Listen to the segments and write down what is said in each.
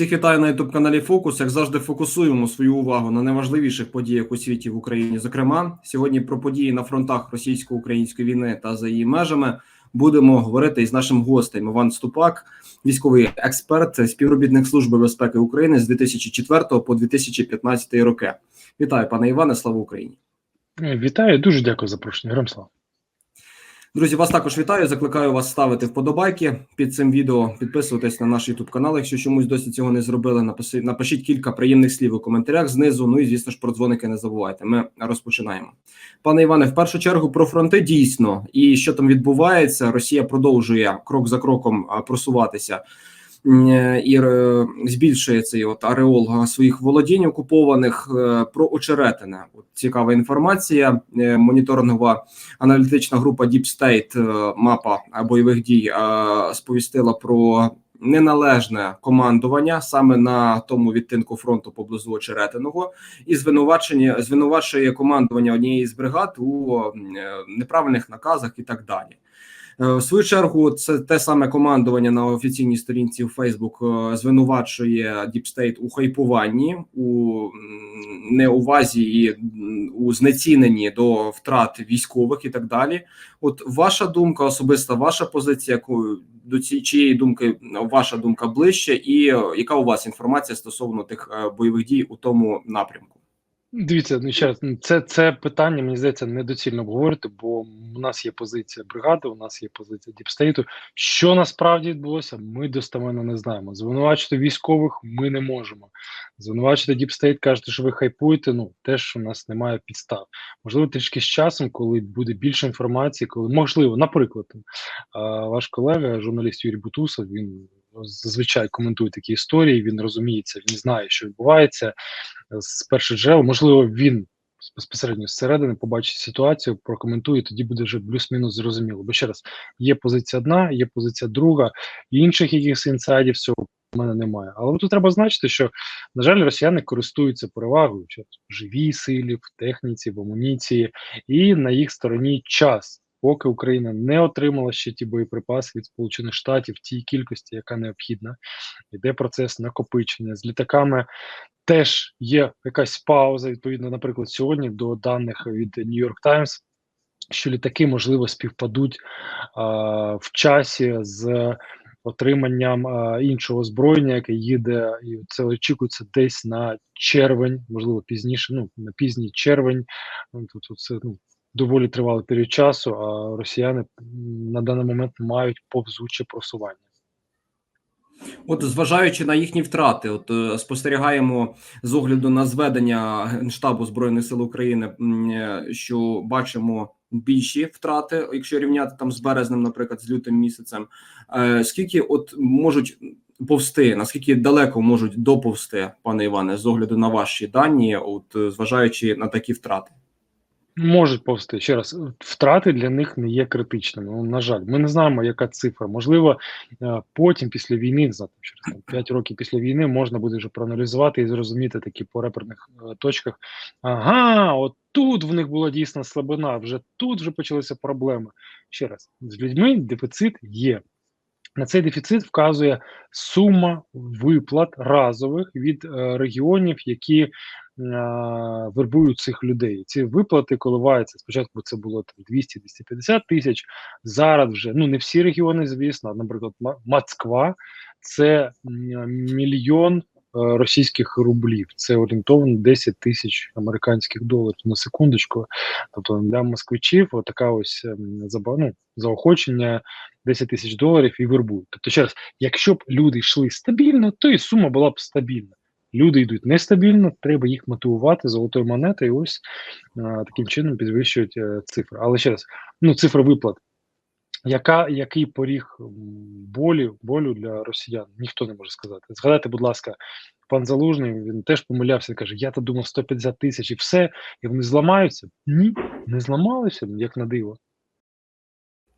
Всіх вітаю на youtube каналі Фокус. Як завжди, фокусуємо свою увагу на найважливіших подіях у світі в Україні. Зокрема, сьогодні про події на фронтах російсько-української війни та за її межами будемо говорити із нашим гостем Іван Ступак, військовий експерт, співробітник служби безпеки України з 2004 по 2015 роки. Вітаю, пане Іване. Слава Україні! Вітаю, дуже дякую за запрошення. Героям слава. Друзі, вас також вітаю. Закликаю вас ставити вподобайки під цим відео, підписуватись на наш YouTube канал. Якщо чомусь досі цього не зробили, напишіть, кілька приємних слів у коментарях знизу. Ну і звісно ж про дзвоники не забувайте. Ми розпочинаємо. Пане Іване, в першу чергу про фронти дійсно і що там відбувається. Росія продовжує крок за кроком просуватися. І е, збільшує цей от ареол своїх володінь окупованих е, про очеретине. От цікава інформація. Е, моніторингова аналітична група Deep State, мапа бойових дій сповістила про неналежне командування саме на тому відтинку фронту поблизу очеретиного, і звинувачення звинувачує командування однієї з бригад у неправильних наказах і так далі. Е, в свою чергу це те саме командування на офіційній сторінці в Facebook е, звинувачує Deep State у хайпуванні, у неувазі і у знеціненні до втрат військових і так далі. От ваша думка, особиста ваша позиція, до цієї чиєї думки ваша думка ближче, і е, яка у вас інформація стосовно тих бойових дій у тому напрямку? Дивіться, ну ще раз, ну, це це питання, мені здається, недоцільно обговорити, бо у нас є позиція бригади, у нас є позиція діпстейту. Що насправді відбулося, ми достеменно не знаємо. Звинувачити військових ми не можемо. Звинувачити діпстейт, кажете, що ви хайпуєте. Ну теж у нас немає підстав. Можливо, трішки з часом, коли буде більше інформації, коли можливо, наприклад, ваш колега, журналіст Юрій Бутусов, він зазвичай коментує такі історії. Він розуміється, він знає, що відбувається з перших джерел. Можливо, він безпосередньо зсередини побачить ситуацію, прокоментує. Тоді буде вже плюс-мінус зрозуміло. Бо ще раз є позиція одна, є позиція друга, інших якихось інсайдів цього в мене немає. Але тут треба значити, що на жаль, росіяни користуються перевагою в живій силі, в техніці, в амуніції, і на їх стороні час поки Україна не отримала ще ті боєприпаси від Сполучених Штатів в тій кількості, яка необхідна, йде процес накопичення з літаками. Теж є якась пауза. Відповідно, наприклад, сьогодні до даних від New York Times, що літаки можливо співпадуть а, в часі з отриманням а, іншого озброєння, яке їде, і це очікується десь на червень, можливо, пізніше. Ну на пізній червень. Ну, тут це ну доволі тривалий період часу, а росіяни на даний момент мають повзуче просування. От, зважаючи на їхні втрати, от е, спостерігаємо з огляду на зведення Генштабу Збройних сил України, е, що бачимо більші втрати, якщо рівняти там з березнем, наприклад, з лютим місяцем. Е, скільки от можуть повсти, наскільки далеко можуть доповсти, пане Іване, з огляду на ваші дані, от зважаючи на такі втрати? Можуть повсти ще раз. Втрати для них не є критичними. Ну, на жаль, ми не знаємо, яка цифра. Можливо, е, потім, після війни, знаю, через 5 років після війни, можна буде вже проаналізувати і зрозуміти такі по реперних е, точках. Ага, от тут в них була дійсна слабина, вже тут вже почалися проблеми. Ще раз, з людьми дефіцит є. На цей дефіцит вказує сума виплат разових від е, регіонів, які вербують цих людей. Ці виплати коливаються. Спочатку це було там 200-250 тисяч. Зараз вже ну не всі регіони, звісно. Наприклад, Москва це мільйон е, російських рублів. Це орієнтовно 10 тисяч американських доларів на секундочку. Тобто для москвичів така ось ем, ну, заохочення 10 тисяч доларів і вербують. Тобто, ще раз, якщо б люди йшли стабільно, то і сума була б стабільна. Люди йдуть нестабільно, треба їх мотивувати золотою монетою. і Ось а, таким чином підвищують а, е, цифри. Але ще раз, ну цифра виплат. Яка який поріг болі болю для росіян? Ніхто не може сказати. Згадайте, будь ласка, пан Залужний він теж помилявся. Каже: Я то думав 150 тисяч і все, і вони зламаються. Ні, не зламалися як на диво.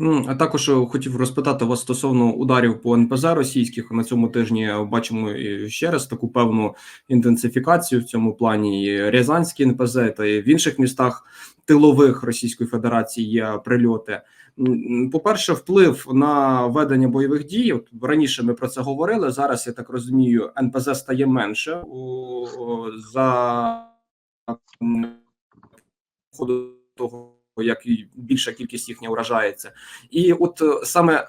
Ну, а також е, хотів розпитати вас стосовно ударів по НПЗ російських. На цьому тижні е, бачимо ще раз таку певну інтенсифікацію в цьому плані. І Рязанський НПЗ та і в інших містах тилових Російської Федерації є прильоти. По-перше, вплив на ведення бойових дій. От раніше ми про це говорили. Зараз я так розумію, НПЗ стає менше за ходу того, як більша кількість їхня вражається, і от е, саме е,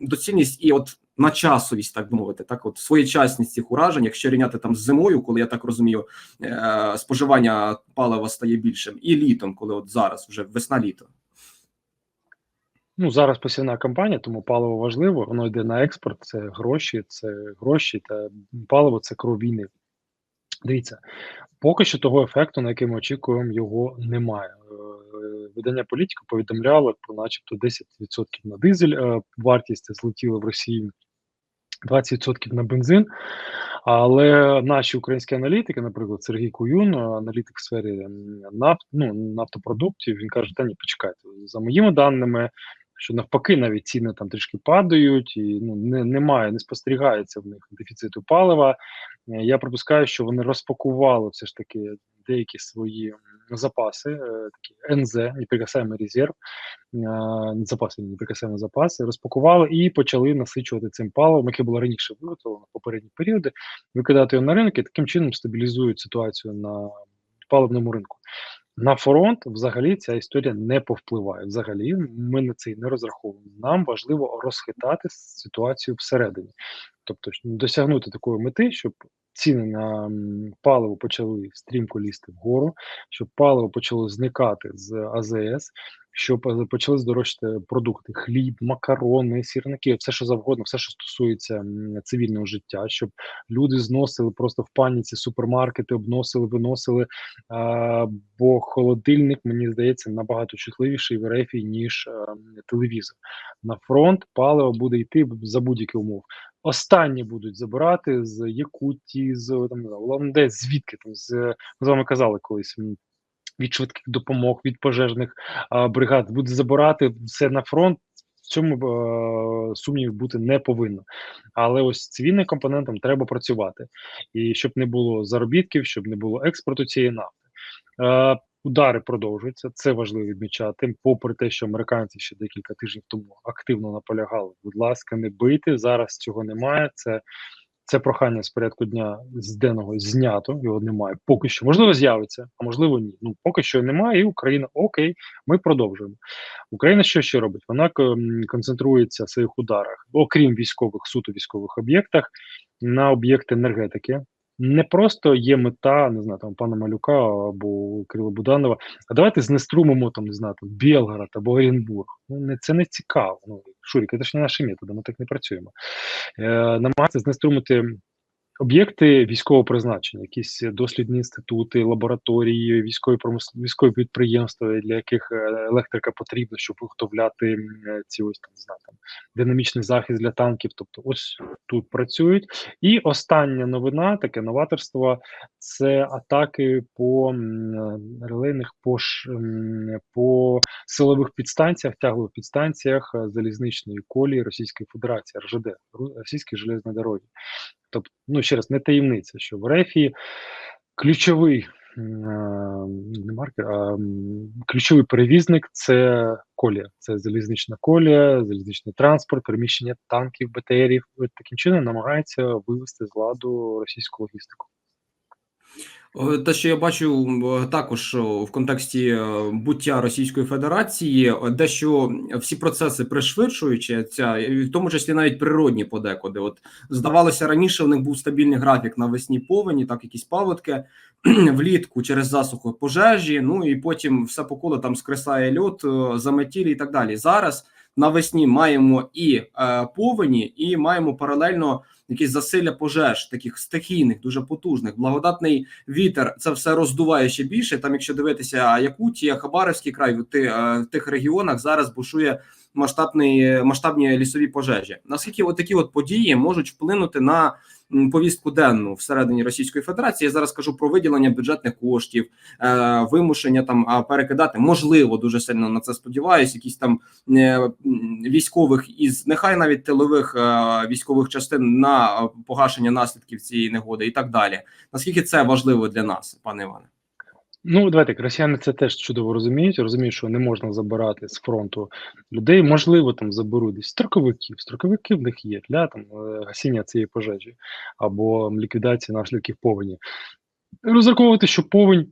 доцільність і от на часовість, так би мовити, так от своєчасність цих уражень, якщо рівняти там з зимою, коли я так розумію, е, споживання палива стає більшим, і літом, коли от зараз вже весна-літо. Ну, зараз посівна кампанія, тому паливо важливо, воно йде на експорт, це гроші, це гроші та паливо це кров війни. Дивіться, поки що того ефекту, на який ми очікуємо, його немає. Е, Видання політика повідомляло про начебто 10% на дизель, е, вартість злетіла в Росії 20% на бензин. Але наші українські аналітики, наприклад, Сергій Куюн, аналітик в сфері нафт, ну, нафтопродуктів, він каже: та ні, почекайте, за моїми даними, що навпаки, навіть ціни там трішки падають, і ну не, немає, не спостерігається в них дефіциту палива. Е, Я припускаю, що вони розпакували все ж таки деякі свої запаси, е, такі НЗ, неприкасаємий резерв, е, запаси, неприкасаємі запаси, розпакували і почали насичувати цим паливом, яке було раніше виготовлено в попередні періоди, викидати його на ринок і таким чином стабілізують ситуацію на паливному ринку. На фронт взагалі ця історія не повпливає. Взагалі, ми на це не розраховуємо. Нам важливо розхитати ситуацію всередині, тобто досягнути такої мети, щоб ціни на паливо почали стрімко лізти вгору, щоб паливо почало зникати з АЗС, щоб е, почали здорожчати продукти: хліб, макарони, сірники, все що завгодно, все, що стосується цивільного життя, щоб люди зносили просто в паніці супермаркети, обносили, виносили. А, бо холодильник, мені здається, набагато чутливіший в РФ, ніж е, телевізор. На фронт паливо буде йти за будь-яких умов. Останні будуть забирати з Якутії, з там Улан-Удэ, звідки там з ми з вами казали колись. Від швидких допомог, від пожежних а, бригад буде забирати все на фронт. В цьому е, сумнівів бути не повинно. Але ось цивільним компонентом треба працювати. І щоб не було заробітків, щоб не було експорту цієї нафти. Удари продовжуються, це важливо відмічати. Попри те, що американці ще декілька тижнів тому активно наполягали. Будь ласка, не бийте. Зараз цього немає. Це це прохання з порядку дня з денного знято, його немає. Поки що можливо з'явиться, а можливо ні. Ну поки що немає, і Україна окей, ми продовжуємо. Україна що ще робить? Вона концентрується в своїх ударах, окрім військових суто військових об'єктах, на об'єкти енергетики. Не просто є мета, не знаю, там пана Малюка або Кирила Буданова. А давайте знеструмимо там, не знаю, там Білгород або Оренбург. Ну не це не цікаво. Ну Шурік, це ж не наші методи, ми так не працюємо. Е, намагатися знеструмити об'єкти військового призначення, якісь дослідні інститути, лабораторії, військові промис... військові підприємства, для яких е, електрика потрібна, щоб виготовляти е, ці ось там не динамічний захист для танків. Тобто, ось тут працюють. І остання новина, таке новаторство, це атаки по релейних по, по силових підстанціях, тяглових підстанціях е, залізничної колії Російської Федерації, РЖД, Російської железної дороги. Тобто, ну ще раз, не таємниця, що в РЕФі ключовий не маркер, а ключовий перевізник це колія, це залізнична колія, залізничний транспорт, переміщення танків, БТРів. Таким чином намагається вивести з ладу російську логістику. Е, Те, що я бачу також в контексті е, буття Російської Федерації, е, дещо всі процеси і в тому числі навіть природні подекуди. От здавалося, раніше в них був стабільний графік навесні повені, так якісь паводки влітку через засуху пожежі. Ну і потім все по колу там скресає льот, е, заметілі і так далі. Зараз навесні маємо і е, повені, і маємо паралельно якісь засилля пожеж, таких стихійних, дуже потужних. Благодатний вітер це все роздуває ще більше. Там, якщо дивитися, Якутія, Хабаровський край, е, в тих регіонах зараз бушує масштабний масштабні лісові пожежі. Наскільки от такі от події можуть вплинути на повістку денну всередині Російської Федерації. Я зараз кажу про виділення бюджетних коштів, е, вимушення там перекидати. Можливо, дуже сильно на це сподіваюся. Якісь там е, військових із нехай навіть тилових е, військових частин на погашення наслідків цієї негоди і так далі. Наскільки це важливо для нас, пане Іване? Ну, давайте так, росіяни це теж чудово розуміють. Розуміють, що не можна забирати з фронту людей. Можливо, там заберуть десь строковиків. Строковики в них є для там е, гасіння цієї пожежі або ліквідації наслідків повені. Розраховувати, що повень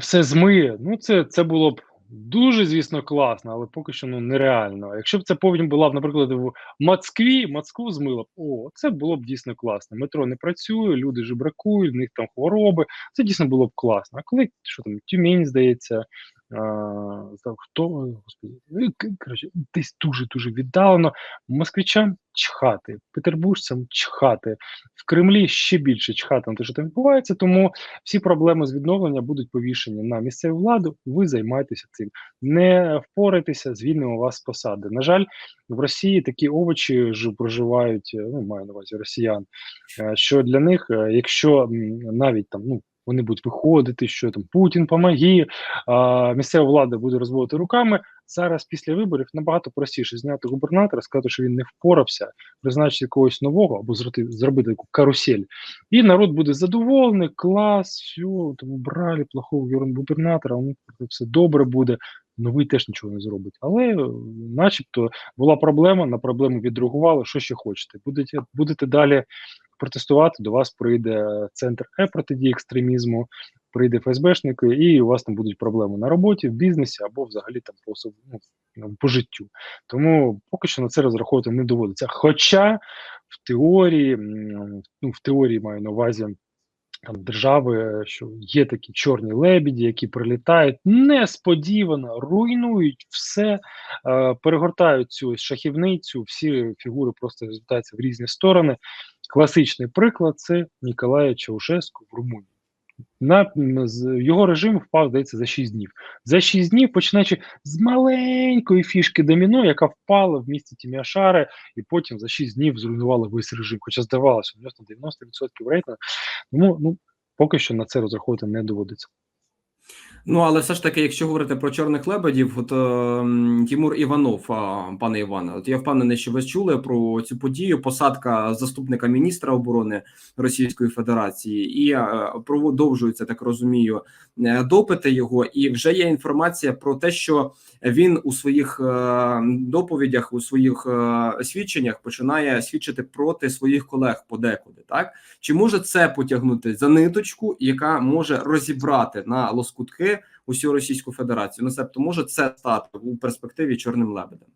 все змиє. Ну, це, це було б дуже, звісно, класно, але поки що ну нереально. Якщо б це повінь була б, наприклад, в Москві, Москву змила б, о, це було б дійсно класно. Метро не працює, люди жебракують, в них там хвороби. Це дійсно було б класно. А коли що там, Тюмень, здається, хто господи, ну, коротше, десь дуже дуже віддалено. Москвичам чхати, петербуржцям чхати, в Кремлі ще більше чхати на те, що там відбувається. Тому всі проблеми з відновлення будуть повішені на місцеву владу. Ви займайтеся цим. Не впорайтеся, звільнимо вас з посади. На жаль, в Росії такі овочі ж проживають. Ну маю на увазі росіян. е, Що для них, е, якщо навіть там ну. Вони будуть виходити, що там Путін помоги, а місцева влада буде розводити руками. Зараз після виборів набагато простіше зняти губернатора, сказати, що він не впорався, призначити когось нового або зробити, зробити таку карусель. І народ буде задоволений, клас, все, там убрали плохого губернатора, ну, все добре буде. Новий теж нічого не зробить. Але, е, начебто, була проблема, на проблему відреагували, що ще хочете. Будете, будете далі протестувати, до вас прийде центр е протидії екстремізму, прийде ФСБшник, і у вас там будуть проблеми на роботі, в бізнесі або взагалі там по, особ- ну, по життю. Тому поки що на це розраховувати не доводиться. Хоча в теорії, ну в теорії маю на увазі. Там держави, що є такі чорні лебіді, які прилітають несподівано, руйнують все, е, перегортають цю шахівницю, всі фігури просто розлітаються в різні сторони. Класичний приклад це Ніколая Чаушеску в Румунії. На його режим впав, здається, за 6 днів. За 6 днів, починаючи з маленької фішки доміно, яка впала в місті Тіміашари, і потім за 6 днів зруйнувала весь режим. Хоча здавалося, у нього 90% рейтингу. Тому ну, поки що на це розраховувати не доводиться. Ну, але все ж таки, якщо говорити про чорних лебедів, от е, м, Тимур Іванов, а, пане Іване, от я впевнений, що ви чули про цю подію. Посадка заступника міністра оборони Російської Федерації, і е, продовжуються, так розумію, е, допити його. І вже є інформація про те, що він у своїх е, доповідях, у своїх е, свідченнях починає свідчити проти своїх колег подекуди. Так чи може це потягнути за ниточку, яка може розібрати на лоскутки усю Російську Федерацію? Ну, себто може це стати у перспективі чорним лебедем?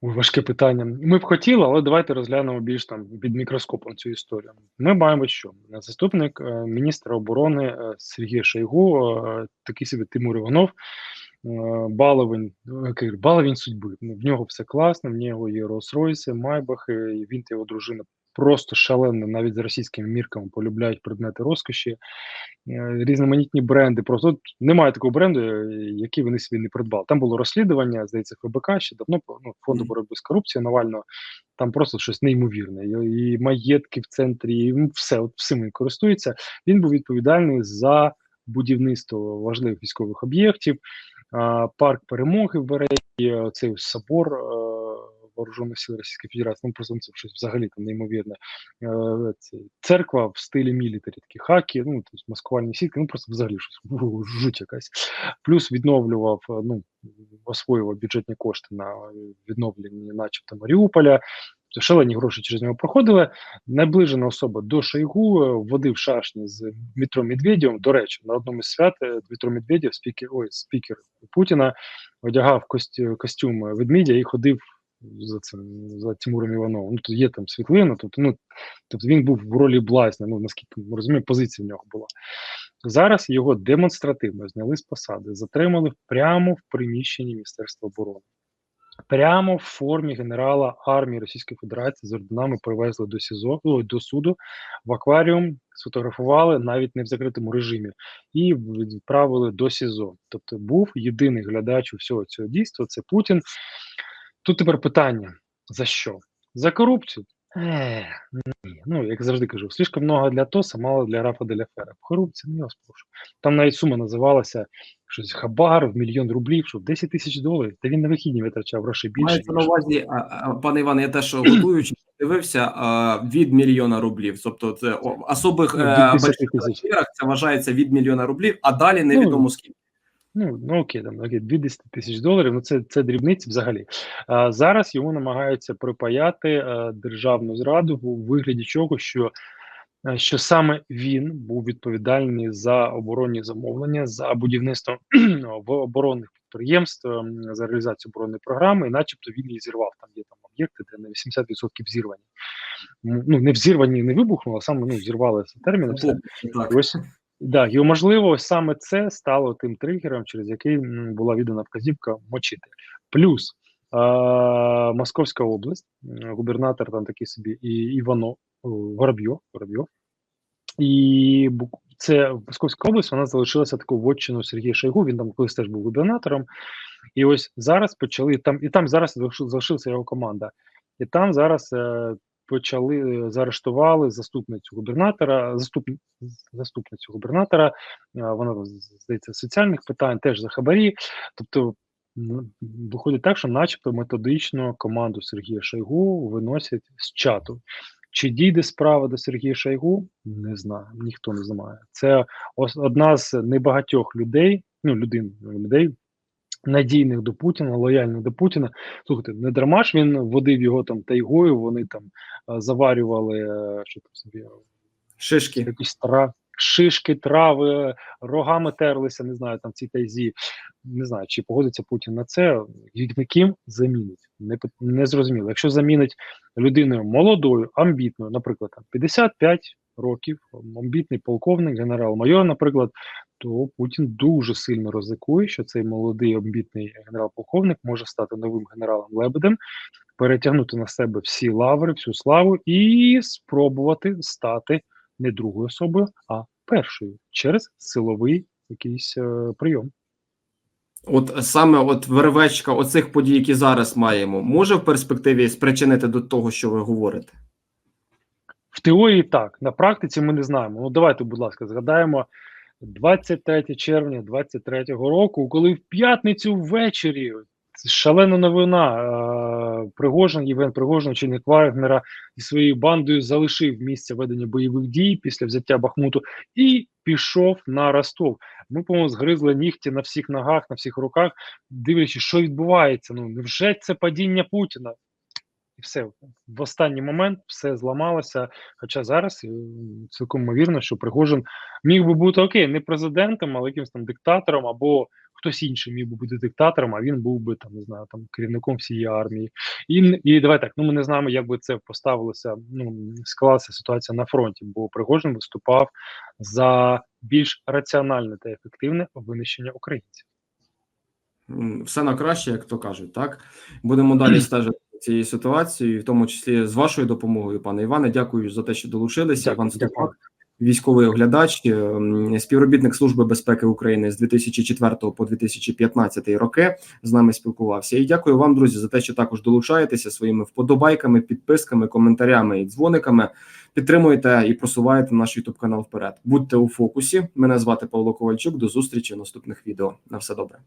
Ой, важке питання. Ми б хотіли, але давайте розглянемо більш там під мікроскопом цю історію. Ми маємо що заступник е, міністра оборони е, Сергій Шойгу, е, такий собі Тимур Іванов, баловень, баловень судьби. В нього все класно, в нього є Роллс-Ройси, Майбахи, він та його дружина просто шалено, навіть з російськими мірками полюбляють предмети розкоші, е, різноманітні бренди. Просто от немає такого бренду, е, який вони собі не придбали. Там було розслідування, здається, ФБК ще давно ну, фонду боротьби з корупцією Навального. Там просто щось неймовірне. І, і маєтки в центрі, і ну, все, от всім він користується. Він був відповідальний за будівництво важливих військових об'єктів, парк перемоги в Береті, цей собор. Е, Вооружених сил Російської Федерації, ну це щось взагалі там неймовірне. Е, це церква в стилі мілітарі, такі хаки, ну тобто маскувальні сітки, ну просто взагалі щось жуть якась. Плюс відновлював, е, ну освоював бюджетні кошти на відновлення, начебто Маріуполя. Тобто Шалені гроші через нього проходили. Наближена особа до Шойгу е, водив шашні з Дмитро Медведєвим. До речі, на одному з свят е, Дмитро Медведєв, спікер, ой, спікер Путіна, одягав костю, костюм ведмідя і ходив за цим за Тимуром Івановим. Ну, то є там світлина, тобто, ну, тобто він був в ролі блазня, ну наскільки ми розуміємо, позиція в нього була. Зараз його демонстративно зняли з посади, затримали прямо в приміщенні Міністерства оборони. Прямо в формі генерала армії Російської Федерації з орденами привезли до СІЗО до суду в акваріум, сфотографували навіть не в закритому режимі, і відправили до СІЗО. Тобто був єдиний глядач усього цього дійства це Путін. Тут тепер питання: за що? За корупцію? Е, ні. Ну, як завжди кажу, слишком много для ТОСа, мало для Рафа Деля Фера. Корупція, ну я вас прошу. Там навіть сума називалася щось хабар в мільйон рублів, що 10 тисяч доларів. Та він на вихідні витрачав грошей більше. Мається на увазі, пане Іване, я теж готуючи, дивився від мільйона рублів. Тобто, це особих Ну, е, від 10 больших тисяч. це вважається від мільйона рублів, а далі невідомо скільки. Ну, ну окей, там окей, 20 тисяч доларів, ну це, це дрібниці взагалі. А, зараз йому намагаються припаяти е, державну зраду у вигляді чого, що, е, що саме він був відповідальний за оборонні замовлення, за будівництво в оборонних підприємств, ем, за реалізацію оборонної програми, і начебто він її зірвав. Там є там об'єкти, де на 80% зірвані. Ну, не взірвані, не вибухнуло, а саме ну, зірвали цей термін. все. Так. Ось да, і можливо, саме це стало тим тригером, через який була віддана вказівка мочити. Плюс е- Московська область, губернатор там такий собі і Івано Воробйов, Воробйов. І це Московська область, вона залишилася такою вотчиною Сергія Шойгу. Він там колись теж був губернатором. І ось зараз почали там, і там зараз залиши- залишилася його команда. І там зараз е, почали е, заарештували заступницю губернатора, заступ, заступницю губернатора. е, Вона здається соціальних питань, теж за хабарі. Тобто виходить так, що, начебто, методично команду Сергія Шойгу виносять з чату. Чи дійде справа до Сергія Шойгу? Не знаю, ніхто не знає. Це одна з небагатьох людей, ну людей, людей надійних до Путіна, лояльних до Путіна. Слухайте, не дарма ж він водив його там тайгою, вони там е, заварювали е, що там собі Шишки. якісь тра... шишки, трави, рогами терлися, не знаю, там в цій тайзі. Не знаю, чи погодиться Путін на це. Ким замінить? Не, не зрозуміло. Якщо замінить людиною молодою, амбітною, наприклад, там 55 років, амбітний полковник, генерал-майор, наприклад, то Путін дуже сильно ризикує, що цей молодий амбітний генерал-полковник може стати новим генералом Лебедем, перетягнути на себе всі лаври, всю славу і спробувати стати не другою особою, а першою через силовий якийсь е, прийом. От саме от вервечка оцих подій, які зараз маємо, може в перспективі спричинити до того, що ви говорите? В теорії так, на практиці ми не знаємо. Ну давайте, будь ласка, згадаємо 23 червня 23-го року, коли в п'ятницю ввечері шалена новина. Е, Пригожин, Євген Пригожин, очільник Вагнера зі своєю бандою залишив місце ведення бойових дій після взяття Бахмуту і пішов на Ростов. Ми, по-моєму, згризли нігті на всіх ногах, на всіх руках, дивлячись, що відбувається. Ну невже це падіння Путіна? І все в останній момент все зламалося. Хоча зараз е, цілком ймовірно, що Пригожин міг би бути окей, не президентом, але якимось там диктатором, або хтось інший міг би бути диктатором, а він був би там, не знаю, там керівником всієї армії. І, і давай так. Ну ми не знаємо, як би це поставилося. Ну склалася ситуація на фронті, бо Пригожин виступав за більш раціональне та ефективне винищення українців. Все на краще, як то кажуть, так будемо далі стежити цією ситуацією, в тому числі з вашою допомогою, пане Іване. Дякую за те, що долучилися. Іван. Степак, військовий оглядач, ем, співробітник Служби безпеки України з 2004 по 2015 роки. З нами спілкувався. І дякую вам, друзі, за те, що також долучаєтеся своїми вподобайками, підписками, коментарями і дзвониками. Підтримуєте і просуваєте наш YouTube канал вперед. Будьте у фокусі. Мене звати Павло Ковальчук. До зустрічі в наступних відео. На все добре.